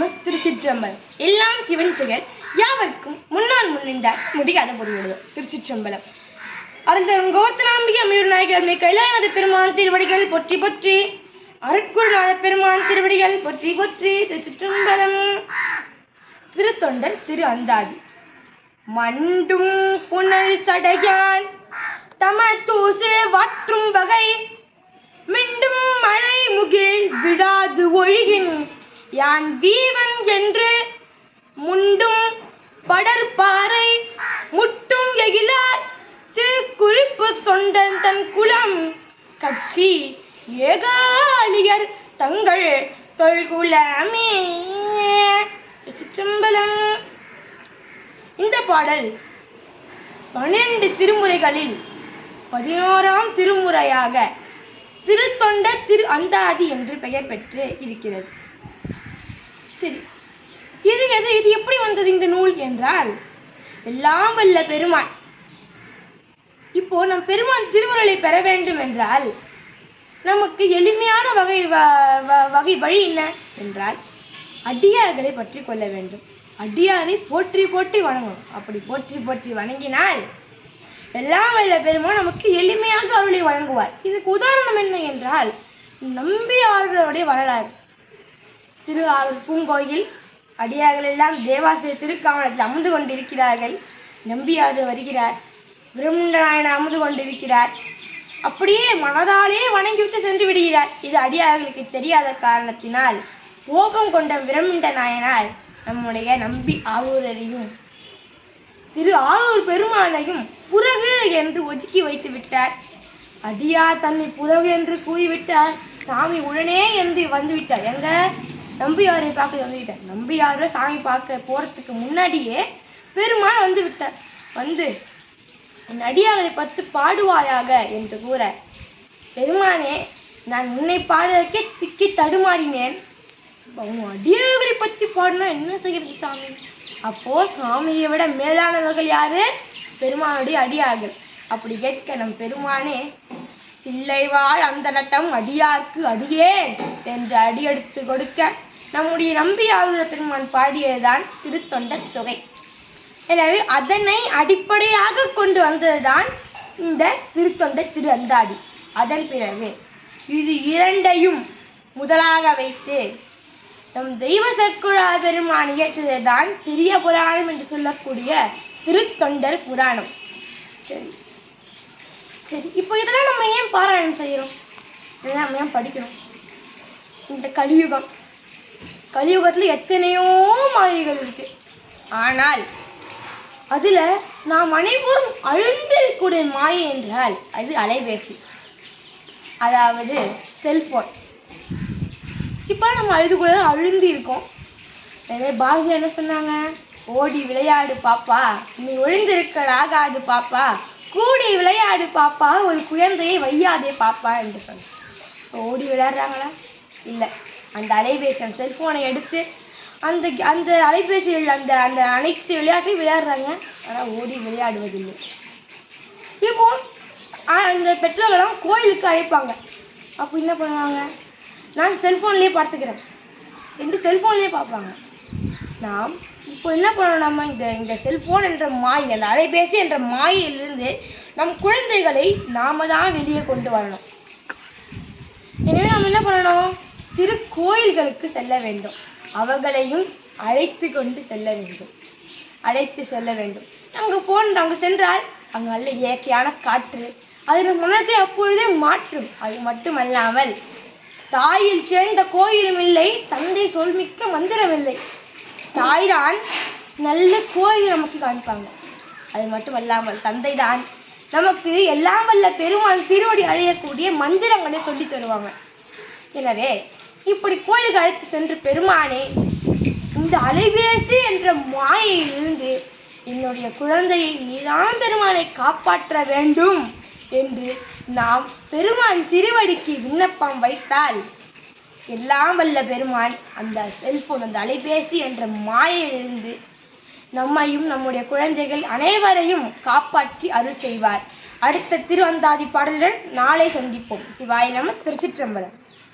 நம திருச்சிற்றம்பலம். எல்லாம் சிவன் செயல் யாவர்க்கும் முன்னால் முன்னின்றார் முடியாத பொருள் திருச்சிற்றம்பலம். அருந்தம் கோத்தனாம்பிகை அமீர் நாயகர் மே கைலாயநாத பெருமான் திருவடிகள் பொற்றி பொற்றி. அருட்குருநாத பெருமான் திருவடிகள் பொற்றி பொற்றி. திருச்சிற்றம்பலம். திருத்தொண்டர் திரு அந்தாதி. மண்டும் புனல் சடையான். தம தூசு வாற்றும் வகை. மிண்டும் மழை முகில் விடாது ஒழுகின். யான் வீவன் என்று முண்டும் படற்பாறை முட்டும் எகிலார் திருக்குறிப்பு தொண்டன் தன் குலம். கட்சி ஏகாலியர் தங்கள் தொல்குலமே சிற்றம்பலம் இந்த பாடல் பன்னிரண்டு திருமுறைகளில் பதினோராம் திருமுறையாக திருத்தொண்ட திரு அந்தாதி என்று பெயர் பெற்று இருக்கிறது. சரி. இது எது இது எப்படி வந்தது இந்த நூல் என்றால் எல்லாம் வல்ல பெருமான். இப்போ நம் பெருமான் திருவுருளை பெற வேண்டும் என்றால் நமக்கு எளிமையான வகை வ- வ- வகை வழி என்ன என்றால் அடியார்களை பற்றி கொள்ள வேண்டும். அடியாரை போற்றி போற்றி வணங்கணும். அப்படி போற்றி போற்றி வணங்கினால் எல்லாம் வல்ல பெருமான் நமக்கு எளிமையாக அருளை வழங்குவார். இதுக்கு உதாரணம் என்ன என்றால் நம்பி நம்பியார்களுடைய வரலாறு. திரு ஆரூர் பூங்கோயில் அடியார்கள் எல்லாம் தேவாசிரிய திருக்காவணத்தில் அமர்ந்து கொண்டிருக்கிறார்கள். நம்பியாறு வருகிறார். பிரம்மநாயன் அமர்ந்து கொண்டிருக்கிறார். அப்படியே மனதாலே வணங்கிவிட்டு சென்று விடுகிறார். இது அடியார்களுக்கு தெரியாத காரணத்தினால் கோபம் கொண்ட விரமிண்ட நாயனார் நம்முடைய நம்பி ஆரூரரையும் திரு ஆரூர் பெருமானையும் புறகு என்று ஒதுக்கி வைத்து விட்டார். அடியார் தன்னை புறகு என்று கூறிவிட்டார். சாமி உடனே என்று வந்து விட்டார். நம்பி நம்பியாரை பார்க்க வந்துக்கிட்டேன் நம்பி யாரோ சாமி பார்க்க போகிறதுக்கு முன்னாடியே பெருமான் வந்து விட்டார் வந்து என் அடியார்களை பத்து பாடுவாயாக என்று கூற பெருமானே நான் உன்னை பாடுவதற்கே திக்கி தடுமாறினேன். அவங்க அடியார்களை பத்தி பாடினா என்ன செய்கிறது சாமி? அப்போ சாமியை விட மேலானவர்கள் யாரு? பெருமானுடைய அடியார்கள். அப்படி கேட்க நம் பெருமானே தில்லைவாழ் அந்தனத்தம் அடியார்க்கு அடியேன் என்று அடியெடுத்து கொடுக்க நம்முடைய நம்பியாளுடைய பெருமான் பாடியதுதான் திருத்தொண்டர் தொகை. எனவே அதனை அடிப்படையாக கொண்டு வந்ததுதான் இந்த திருத்தொண்ட திரு அந்தாதி அதன் பிறகு இது இரண்டையும் முதலாக வைத்து நம் தெய்வ சற்குழா பெருமான் இயற்றுவதுதான் பெரிய புராணம் என்று சொல்லக்கூடிய திருத்தொண்டர் புராணம். சரி. சரி இப்போ இதெல்லாம் நம்ம ஏன் பாராயணம் செய்கிறோம் இதெல்லாம் நம்ம ஏன் படிக்கிறோம் இந்த கலியுகம். கலியுகத்தில் எத்தனையோ மாயைகள் இருக்கு. ஆனால் அதில் நாம் அனைவரும் அழுந்திருக்கூடிய மாயை என்றால் அது அலைபேசி. அதாவது செல்ஃபோன் இப்போ நம்ம அழுதுக்குள்ள அழுந்தி இருக்கோம் எனவே பாரதி என்ன சொன்னாங்க? ஓடி விளையாடு பாப்பா நீ ஒழுந்திருக்கலாகாது பாப்பா கூடி விளையாடு பாப்பா ஒரு குழந்தையை வையாதே பாப்பா என்று சொன்னாங்க ஓடி விளையாடுறாங்களா? இல்லை. அந்த அலைபேசி அந்த செல்ஃபோனை எடுத்து அந்த அந்த அலைபேசியில் அந்த அந்த அனைத்து விளையாட்டையும் விளையாடுறாங்க. ஆனால் ஓடி விளையாடுவதில்லை. இப்போ ஆ, இந்த பெற்றோர்கள்லாம் கோயிலுக்கு அழைப்பாங்க. அப்போ என்ன பண்ணுவாங்க? நான் செல்ஃபோன்லேயே பார்த்துக்கிறேன். என்று செல்ஃபோன்லேயே பார்ப்பாங்க. நாம் இப்போ என்ன பண்ணணும் நம்ம? இந்த இந்த செல்ஃபோன் என்ற மாயை அந்த அலைபேசி என்ற மாயிலிருந்து நம் குழந்தைகளை நாம தான் வெளியே கொண்டு வரணும். எனவே நாம் என்ன பண்ணணும்? திருக்கோயில்களுக்கு செல்ல வேண்டும். அவர்களையும் அழைத்து கொண்டு செல்ல வேண்டும். அழைத்து செல்ல வேண்டும். அங்கே போன்ற அங்கே சென்றால் அங்கே நல்ல இயற்கையான காற்று அதன் மனத்தை அப்பொழுதே மாற்றும். அது மட்டுமல்லாமல் தாயில் சேர்ந்த கோயிலும் இல்லை தந்தை சொல்மிக்க மந்திரம் இல்லை. தாய்தான் நல்ல கோயில் நமக்கு காண்பாங்க. அது மட்டுமல்லாமல் தந்தை தான் நமக்கு எல்லாம் வல்ல பெருமான் திருவடி அழியக்கூடிய மந்திரங்களை சொல்லி தருவாங்க. எனவே இப்படி கோயிலுக்கு அழைத்து சென்ற பெருமானே இந்த அலைபேசி என்ற மாயையிலிருந்து என்னுடைய குழந்தையை நீதான் பெருமானை காப்பாற்ற வேண்டும் என்று நாம் பெருமான் திருவடிக்கு விண்ணப்பம் வைத்தால் எல்லாம் வல்ல பெருமான் அந்த செல்போன் அந்த அலைபேசி என்ற மாயையிலிருந்து நம்மையும் நம்முடைய குழந்தைகள் அனைவரையும் காப்பாற்றி அருள் செய்வார். அடுத்த திருவந்தாதி பாடலுடன் நாளை சந்திப்போம். சிவாய நம திருச்சிற்றம்பலம்.